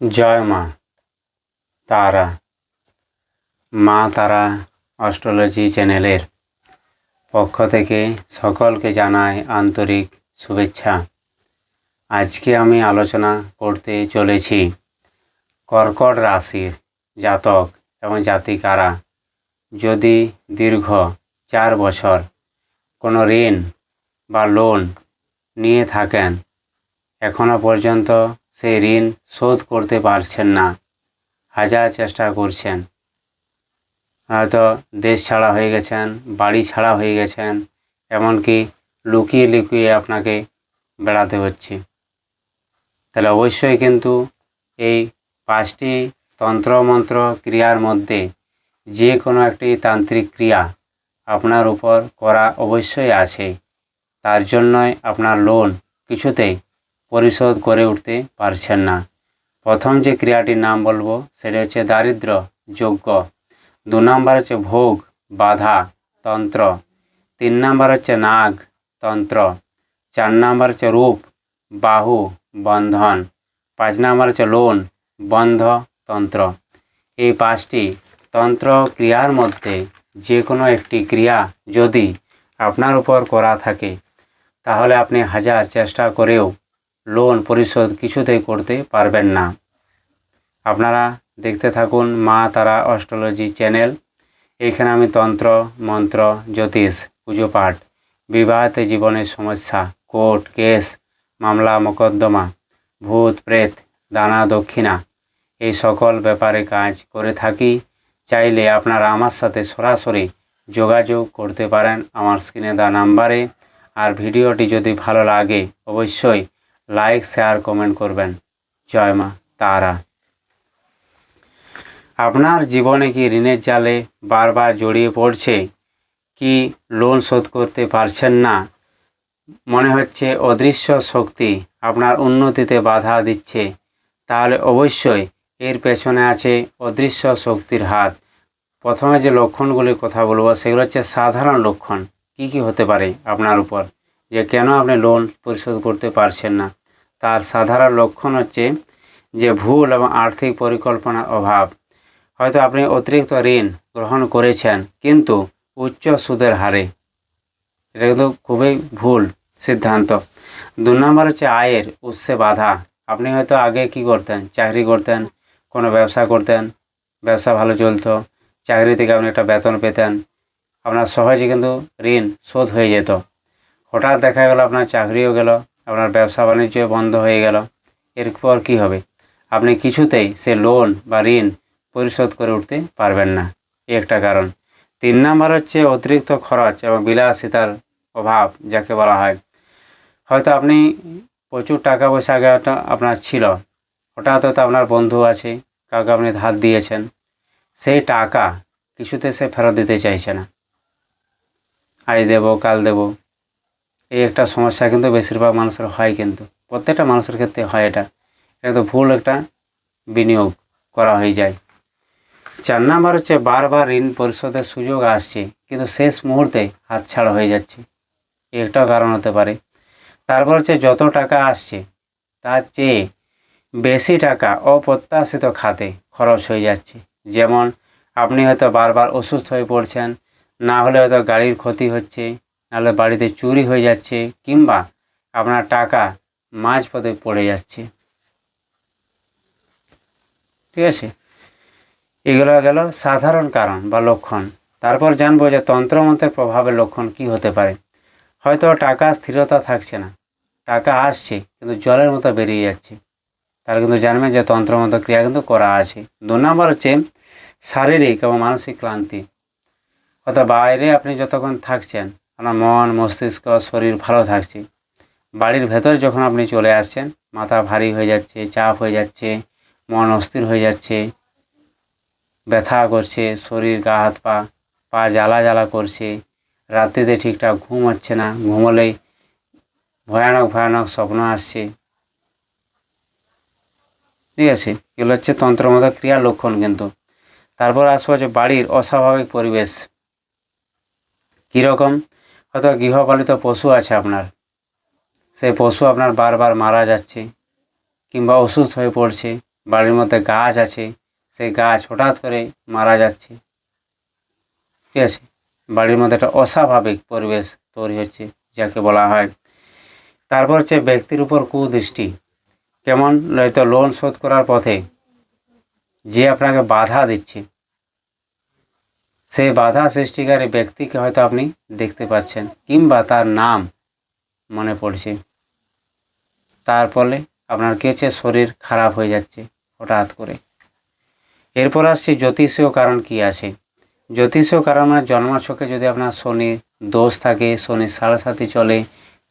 জয় মা তারা মা তারা অস্ট্রোলজি চ্যানেলের পক্ষ থেকে সকলকে জানাই আন্তরিক শুভেচ্ছা। আজকে আমি আলোচনা করতে চলেছি কর্কট রাশির জাতক এবং জাতিকারা। যদি দীর্ঘ চার বছর কোনো ঋণ বা লোন নিয়ে থাকেন, এখনও পর্যন্ত সেই ঋণ শোধ করতে পারছেন না। হাজার চেষ্টা করছেন। হয়তো দেশ ছাড়া হয়ে গেছেন, বাড়ি ছাড়া হয়ে গেছেন, এমনকি লুকিয়ে লুকিয়ে আপনাকে বেড়াতে হচ্ছে। তাহলে অবশ্যই কিন্তু এই পাঁচটি তন্ত্রমন্ত্র ক্রিয়ার মধ্যে যে কোনো একটি তান্ত্রিক ক্রিয়া আপনার উপর করা অবশ্যই আছে। তার জন্যই আপনার লোন কিছুতেই পরিশোধ করে উঠতে পারছেন না। প্রথম যে ক্রিয়াটির নাম বলব, সেটা হচ্ছে দারিদ্র যোগ্য দু নম্বর হচ্ছে ভোগ, বাধা, তন্ত্র। তিন নম্বর হচ্ছে নাগ, তন্ত্র। চার নম্বর হচ্ছে রূপ, বাহু, বন্ধন। পাঁচ নম্বর হচ্ছে লোন, বন্ধ, তন্ত্র। এই পাঁচটি তন্ত্র ক্রিয়ার মধ্যে যে কোনো একটি ক্রিয়া যদি আপনার উপর করা থাকে, তাহলে আপনি হাজার চেষ্টা করেও লোন পরিশোধ কিছুতেই করতে পারবেন না। আপনারা দেখতে থাকুন মা তারা অস্ট্রোলজি চ্যানেল। এখানে আমি তন্ত্র, মন্ত্র, জ্যোতিষ, পুজো পাঠ, বিবাহিত জীবনের সমস্যা, কোর্ট কেস, মামলা, মোকদ্দমা, ভূত, প্রেত, দানা, দক্ষিণা, এই সকল ব্যাপারে কাজ করে থাকি। চাইলে আপনারা আমার সাথে সরাসরি যোগাযোগ করতে পারেন আমার স্ক্রিনে দেওয়া নাম্বারে। আর ভিডিওটি যদি ভালো লাগে, অবশ্যই লাইক শেয়ার কমেন্ট করবেন। জয় মা, তারা। আপনার জীবনে কি ঋণের জালে বারবার জড়িয়ে পড়ছে? কি লোন শোধ করতে পারছেন না? মনে হচ্ছে অদৃশ্য শক্তি আপনার উন্নতিতে বাধা দিচ্ছে। তাহলে অবশ্যই এর পেছনে আছে অদৃশ্য শক্তির হাত। প্রথমে যে লক্ষণগুলির কথা বলব, সেগুলো হচ্ছে সাধারণ লক্ষণ। কি কি হতে পারে আপনার উপর? যে কেন আপনি লোন পরিশোধ করতে পারছেন না? তার সাধারণ লক্ষণ হচ্ছে যে ভুল এবং আর্থিক পরিকল্পনার অভাব। হয়তো আপনি অতিরিক্ত ঋণ গ্রহণ করেছেন, কিন্তু উচ্চ সুদের হারে। এটা কিন্তু খুবই ভুল সিদ্ধান্ত। দু নম্বর হচ্ছে আয়ের উৎসে বাধা। আপনি হয়তো আগে কি করতেন? চাকরি করতেন, কোনো ব্যবসা করতেন, ব্যবসা ভালো চলতো, চাকরি থেকে আপনি একটা বেতন পেতেন, আপনার সহজে কিন্তু ঋণ শোধ হয়ে যেত। হঠাৎ দেখা গেল আপনার চাকরিও গেল আপনার ব্যবসা বাণিজ্য বন্ধ হয়ে গেল। এরপর কি হবে? আপনি কিছুতেই সে লোন বা ঋণ পরিশোধ করে উঠতে পারবেন না। এই একটা কারণ। তিন নাম্বার হচ্ছে অতিরিক্ত খরচ এবং বিলাসিতার অভাব, যাকে বলা হয়। হয়তো আপনি প্রচুর টাকা পয়সা আগে আপনার ছিল। হঠাৎ হয়তো আপনার বন্ধু আছে, কাউকে আপনি ধার দিয়েছেন। সেই টাকা কিছুতে সে ফেরত দিতে চাইছে না। আজ দেবো, কাল দেবো। এই একটা সমস্যা কিন্তু বেশিরভাগ মানুষের হয় কিন্তু। প্রত্যেকটা মানুষের ক্ষেত্রে হয় এটা। এটা তো ভুল একটা বিনিয়োগ করা হয়ে যায়। চার নাম্বার হচ্ছে বারবার ঋণ পরিশোধের সুযোগ আসছে, কিন্তু শেষ মুহূর্তে হাতছাড়া হয়ে যাচ্ছে। একটা কারণ হতে পারে। তারপর হচ্ছে যত টাকা আসছে, তার চেয়ে বেশি টাকা অপ্রত্যাশিত খাতে খরচ হয়ে যাচ্ছে। যেমন, আপনি হয়তো বারবার অসুস্থ হয়ে পড়ছেন, না হলে হয়তো গাড়ির ক্ষতি হচ্ছে নাহলে বাড়িতে চুরি হয়ে যাচ্ছে কিংবা আপনার টাকা মাঝপথে পড়ে যাচ্ছে। ঠিক আছে? এগুলো গেল সাধারণ কারণ বা লক্ষণ। তারপর জানব যে তন্ত্রমন্ত্রের প্রভাবের লক্ষণ কি হতে পারে। হয়তো টাকা স্থিরতা থাকছে না। টাকা আসছে, কিন্তু জলের মতো বেরিয়ে যাচ্ছে। তারা কিন্তু জানবেন যে তন্ত্রমন্ত্র ক্রিয়া কিন্তু করা আছে। দু নম্বর হচ্ছে শারীরিক এবং মানসিক ক্লান্তি। অর্থাৎ বাইরে আপনি যতক্ষণ থাকছেন আপনার মন, মস্তিষ্ক, শরীর ভালো থাকছে। বাড়ির ভেতর যখন আপনি চলে আসছেন, মাথা ভারী হয়ে যাচ্ছে, চাপ হয়ে যাচ্ছে, মন অস্থির হয়ে যাচ্ছে, ব্যথা করছে, শরীর গা, হাত, পা পা জ্বালা জ্বালা করছে, রাত্রিতে ঠিকঠাক ঘুম হচ্ছে না, ঘুমোলেই ভয়ানক ভয়ানক স্বপ্ন আসছে। ঠিক আছে? এগুলো হচ্ছে তন্ত্রমত ক্রিয়ার লক্ষণ কিন্তু। তারপর আসব যে বাড়ির অস্বাভাবিক পরিবেশ। কীরকম? হয়তো গৃহপালিত পশু আছে আপনার। সেই পশু আপনার বারবার মারা যাচ্ছে কিংবা অসুস্থ হয়ে পড়ছে, বাড়ির মধ্যে গাছ আছে, সেই গাছ হঠাৎ করে মারা যাচ্ছে। ঠিক আছে? বাড়ির মধ্যে একটা অস্বাভাবিক পরিবেশ তৈরি হচ্ছে, যাকে বলা হয়। তারপর হচ্ছে ব্যক্তির উপর কুদৃষ্টি। কেমন? হয়তো লোন শোধ করার পথে যে আপনাকে বাধা দিচ্ছে সেই বাধা সৃষ্টিকারী ব্যক্তিকে হয়তো আপনি দেখতে পাচ্ছেন, কিংবা তার নাম মনে পড়ছে। তার ফলে আপনার কি হচ্ছে? শরীর খারাপ হয়ে যাচ্ছে হঠাৎ করে। এরপর আসছে জ্যোতিষীয় কারণ কি আছে? জ্যোতিষীয় কারণ মানে জন্মাছকে যদি আপনার শনির দোষ থাকে শনির সাড়ে সাথে চলে,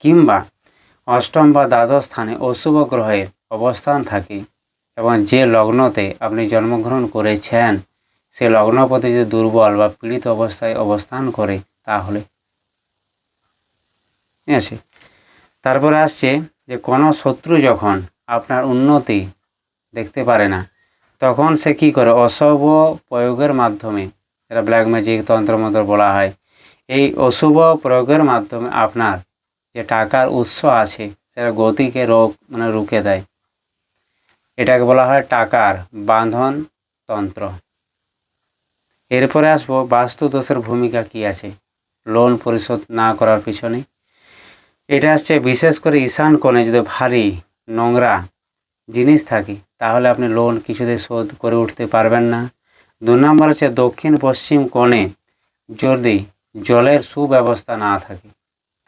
কিংবা অষ্টম বা দ্বাদশ স্থানে অশুভ গ্রহের অবস্থান থাকে, এবং যে লগ্নতে আপনি জন্মগ্রহণ করেছেন সে লগ্নপতি যদি দুর্বল বা পীড়িত অবস্থায় অবস্থান করে, তাহলে? ঠিক আছে। তারপরে আসছে যে কোনো শত্রু যখন আপনার উন্নতি দেখতে পারে না, তখন সে কি করে? অশুভ প্রয়োগের মাধ্যমে এটা ব্ল্যাক ম্যাজিক তন্ত্রমন্ত্র বলা হয়, এই অশুভ প্রয়োগের মাধ্যমে আপনার যে টাকার উৎস আছে, সেটা গতিকে রোগ মানে রুখে দেয়। এটাকে বলা হয় টাকার বাঁধন তন্ত্র। এরপরে আসব বাস্তু দোষের ভূমিকা কি আছে? লোন পরিশোধ না করার পিছনে। এটা আসছে, বিশেষ করে ঈশান কোণে যদি ভারী, নোংরা জিনিস থাকে, তাহলে আপনি লোন কিছুতে শোধ করে উঠতে পারবেন না। দু নম্বর হচ্ছে, দক্ষিণ পশ্চিম কোণে যদি জলের সুব্যবস্থা না থাকে,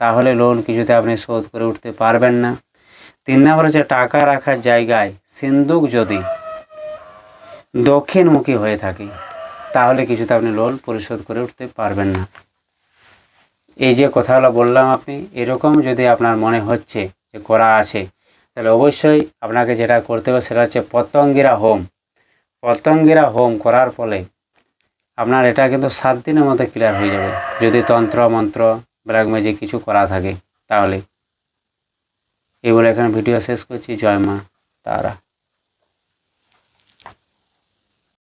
তাহলে লোন কিছুতে আপনি শোধ করে উঠতে পারবেন না। তিন নম্বর হচ্ছে, টাকা রাখার জায়গায় সিন্দুক যদি দক্ষিণমুখী হয়ে থাকে তাহলে কিছুতে আপনি লোন পরিশোধ করে উঠতে পারবেন না। এই যে কথাগুলো বললাম আপনি, এরকম যদি আপনার মনে হচ্ছে যে করা আছে, তাহলে অবশ্যই আপনাকে যেটা করতে হবে সেটা হচ্ছে পতঙ্গিরা হোম পতঙ্গিরা হোম করার ফলে আপনার এটা কিন্তু সাত দিনের মধ্যে ক্লিয়ার হয়ে যাবে। যদি তন্ত্র, মন্ত্র ব্ল্যাক ম্যাজিক কিছু করা থাকে, তাহলে। এই বলে এখানে ভিডিও শেষ করছি। জয় মা তারা।